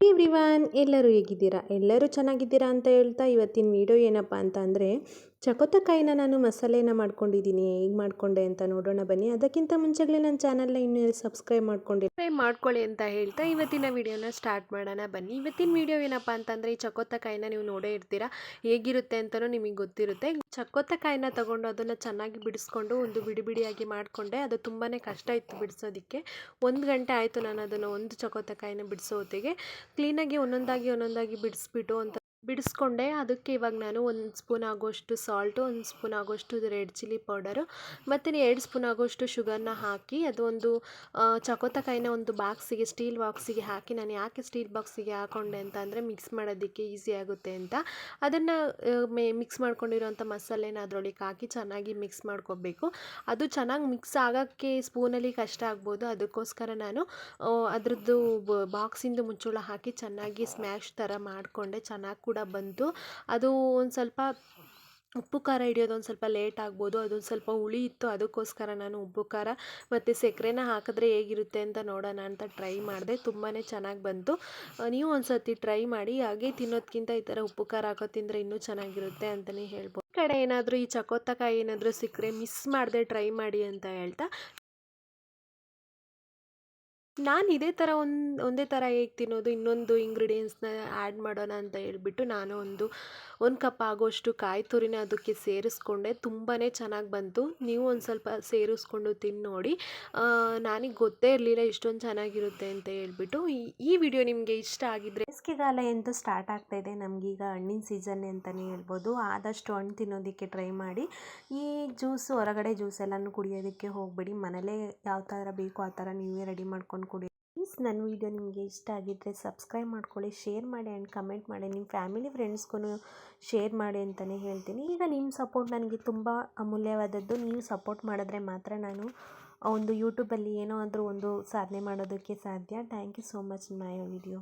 Everyone ಎಲ್ಲರೂ ಹೇಗಿದ್ದೀರಾ? ಎಲ್ಲರೂ ಚೆನ್ನಾಗಿದ್ದೀರಾ ಅಂತ ಹೇಳ್ತಾ ಇವತ್ತಿನ ವಿಡಿಯೋ ಏನಪ್ಪ ಅಂತ ಅಂದರೆ ಚಕೋತಕಾಯಿನ ನಾನು ಮಸಾಲೆನ ಮಾಡ್ಕೊಂಡಿದ್ದೀನಿ, ಹೇಗೆ ಮಾಡ್ಕೊಂಡೆ ಅಂತ ನೋಡೋಣ ಬನ್ನಿ. ಅದಕ್ಕಿಂತ ಮುಂಚೆಗಳೇ ನನ್ನ ಚಾನಲ್ನ ಇನ್ನೂ ಸಬ್ಸ್ಕ್ರೈಬ್ ಮಾಡ್ಕೊಂಡು ಸಬ್ಸ್ಕ್ರೈಬ್ ಮಾಡ್ಕೊಳ್ಳಿ ಅಂತ ಹೇಳ್ತಾ ಇವತ್ತಿನ ವಿಡಿಯೋನ ಸ್ಟಾರ್ಟ್ ಮಾಡೋಣ ಬನ್ನಿ. ಇವತ್ತಿನ ವಿಡಿಯೋ ಏನಪ್ಪ ಅಂತಂದರೆ, ಈ ಚಕೋತಕಾಯಿನ ನೀವು ನೋಡೇ ಇರ್ತೀರಾ, ಹೇಗಿರುತ್ತೆ ಅಂತಲೂ ನಿಮಗೆ ಗೊತ್ತಿರುತ್ತೆ. ಚಕೋತಕಾಯಿನ ತೊಗೊಂಡು ಅದನ್ನು ಚೆನ್ನಾಗಿ ಬಿಡಿಸ್ಕೊಂಡು ಒಂದು ಬಿಡಿ ಬಿಡಿಯಾಗಿ ಮಾಡಿಕೊಂಡೆ. ಅದು ತುಂಬಾ ಕಷ್ಟ ಇತ್ತು ಬಿಡಿಸೋದಕ್ಕೆ. ಒಂದು ಗಂಟೆ ಆಯಿತು ನಾನು ಅದನ್ನು ಒಂದು ಚಕೋತಕಾಯಿನ ಬಿಡಿಸೋ ಹೊತ್ತಿಗೆ ಕ್ಲೀನಾಗಿ ಒಂದೊಂದಾಗಿ ಒಂದೊಂದಾಗಿ ಬಿಡಿಸ್ಬಿಟ್ಟು ಅಂತ ಬಿಡಿಸ್ಕೊಂಡೆ. ಅದಕ್ಕೆ ಇವಾಗ ನಾನು ಒಂದು ಸ್ಪೂನ್ ಆಗೋಷ್ಟು ಸಾಲ್ಟು, ಒಂದು ಸ್ಪೂನ್ ಆಗೋಷ್ಟು ರೆಡ್ ಚಿಲ್ಲಿ ಪೌಡರು, ಮತ್ತು ಎರಡು ಸ್ಪೂನ್ ಆಗೋಷ್ಟು ಶುಗರ್ನ ಹಾಕಿ ಅದು ಒಂದು ಚಕೋತಕಾಯಿನ ಒಂದು ಬಾಕ್ಸಿಗೆ, ಸ್ಟೀಲ್ ಬಾಕ್ಸಿಗೆ ಹಾಕಿ, ನಾನು ಯಾಕೆ ಸ್ಟೀಲ್ ಬಾಕ್ಸಿಗೆ ಹಾಕೊಂಡೆ ಅಂತ ಅಂದರೆ ಮಿಕ್ಸ್ ಮಾಡೋದಕ್ಕೆ ಈಸಿ ಆಗುತ್ತೆ ಅಂತ. ಅದನ್ನು ಮೇ, ಮಿಕ್ಸ್ ಮಾಡ್ಕೊಂಡಿರೋಂಥ ಮಸಾಲೆನ ಅದರೊಳಗೆ ಹಾಕಿ ಚೆನ್ನಾಗಿ ಮಿಕ್ಸ್ ಮಾಡ್ಕೋಬೇಕು. ಅದು ಚೆನ್ನಾಗಿ ಮಿಕ್ಸ್ ಆಗೋಕ್ಕೆ ಸ್ಪೂನಲ್ಲಿ ಕಷ್ಟ ಆಗ್ಬೋದು. ಅದಕ್ಕೋಸ್ಕರ ನಾನು ಅದರದ್ದು ಬಾಕ್ಸಿಂದು ಮುಚ್ಚಳ ಹಾಕಿ ಚೆನ್ನಾಗಿ ಸ್ಮ್ಯಾಶ್ ಥರ ಮಾಡಿಕೊಂಡೆ. ಚೆನ್ನಾಗಿ ಕೂಡ ಬಂತು. ಅದು ಒಂದು ಸ್ವಲ್ಪ ಉಪ್ಪು ಖಾರ ಹಿಡಿಯೋದು ಒಂದು ಸ್ವಲ್ಪ ಲೇಟ್ ಆಗ್ಬೋದು, ಅದೊಂದು ಸ್ವಲ್ಪ ಹುಳಿ ಇತ್ತು, ಅದಕ್ಕೋಸ್ಕರ ನಾನು ಉಪ್ಪು ಖಾರ ಮತ್ತು ಸಕ್ಕರೆನ ಹಾಕಿದ್ರೆ ಹೇಗಿರುತ್ತೆ ಅಂತ ನೋಡೋಣ ಅಂತ ಟ್ರೈ ಮಾಡಿದೆ. ತುಂಬಾ ಚೆನ್ನಾಗಿ ಬಂತು. ನೀವು ಒಂದು ಸರ್ತಿ ಟ್ರೈ ಮಾಡಿ, ಹಾಗೆ ತಿನ್ನೋದಕ್ಕಿಂತ ಈ ಥರ ಉಪ್ಪು ಖಾರ ಹಾಕೋ ತಿಂದರೆ ಇನ್ನೂ ಚೆನ್ನಾಗಿರುತ್ತೆ ಅಂತಲೇ ಹೇಳ್ಬೋದು. ಕಡೆ ಏನಾದರೂ ಈ ಚಕೋತಕಾಯಿ ಏನಾದರೂ ಸಿಕ್ಕರೆ ಮಿಸ್ ಮಾಡಿದೆ ಟ್ರೈ ಮಾಡಿ ಅಂತ ಹೇಳ್ತಾ. ನಾನು ಇದೇ ಥರ ಒಂದು, ಒಂದೇ ಥರ ಹೇಗೆ ತಿನ್ನೋದು, ಇನ್ನೊಂದು ಇಂಗ್ರೀಡಿಯೆಂಟ್ಸ್ನ ಆ್ಯಡ್ ಮಾಡೋಣ ಅಂತ ಹೇಳ್ಬಿಟ್ಟು ನಾನು ಒಂದು ಒಂದು ಕಪ್ ಆಗೋಷ್ಟು ಕಾಯಿ ತುರಿನ ಅದಕ್ಕೆ ಸೇರಿಸ್ಕೊಂಡೆ. ತುಂಬಾ ಚೆನ್ನಾಗಿ ಬಂತು. ನೀವು ಒಂದು ಸ್ವಲ್ಪ ಸೇರಿಸ್ಕೊಂಡು ತಿನ್ನೋಡಿ ನೋಡಿ. ನನಗೆ ಗೊತ್ತೇ ಇರಲಿಲ್ಲ ಇಷ್ಟೊಂದು ಚೆನ್ನಾಗಿರುತ್ತೆ ಅಂತ ಹೇಳ್ಬಿಟ್ಟು. ಈ ವಿಡಿಯೋ ನಿಮಗೆ ಇಷ್ಟ ಆಗಿದ್ದರೆ ಬೇಸಿಗೆಗಾಲ ಎಂತೂ ಸ್ಟಾರ್ಟ್ ಆಗ್ತಾ ಇದೆ. ನಮಗೀಗ ಹಣ್ಣಿನ ಸೀಸನ್ ಅಂತಲೇ ಹೇಳ್ಬೋದು. ಆದಷ್ಟು ಹಣ್ಣು ತಿನ್ನೋದಕ್ಕೆ ಟ್ರೈ ಮಾಡಿ. ಈ ಜ್ಯೂಸು ಹೊರಗಡೆ ಜ್ಯೂಸ್ ಎಲ್ಲನೂ ಕುಡಿಯೋದಕ್ಕೆ ಹೋಗಬೇಡಿ. ಮನೇಲೇ ಯಾವ ಥರ ಬೇಕೋ ಆ ಥರ ನೀವೇ ರೆಡಿ ಮಾಡ್ಕೊಂಡು ನನ್ನ ವೀಡಿಯೋ ನಿಮಗೆ ಇಷ್ಟ ಆಗಿದ್ದರೆ ಸಬ್ಸ್ಕ್ರೈಬ್ ಮಾಡ್ಕೊಳ್ಳಿ ಶೇರ್ ಮಾಡಿ ಆ್ಯಂಡ್ ಕಮೆಂಟ್ ಮಾಡಿ. ನಿಮ್ಮ ಫ್ಯಾಮಿಲಿ ಫ್ರೆಂಡ್ಸ್ಗೂ ಶೇರ್ ಮಾಡಿ ಅಂತಲೇ ಹೇಳ್ತೀನಿ. ಈಗ ನಿಮ್ಮ ಸಪೋರ್ಟ್ ನನಗೆ ತುಂಬ ಅಮೂಲ್ಯವಾದದ್ದು. ನೀವು ಸಪೋರ್ಟ್ ಮಾಡಿದ್ರೆ ಮಾತ್ರ ನಾನು ಒಂದು ಯೂಟ್ಯೂಬಲ್ಲಿ ಏನೋ ಆದರೂ ಒಂದು ಸಾಧನೆ ಮಾಡೋದಕ್ಕೆ ಸಾಧ್ಯ. Thank you so much my video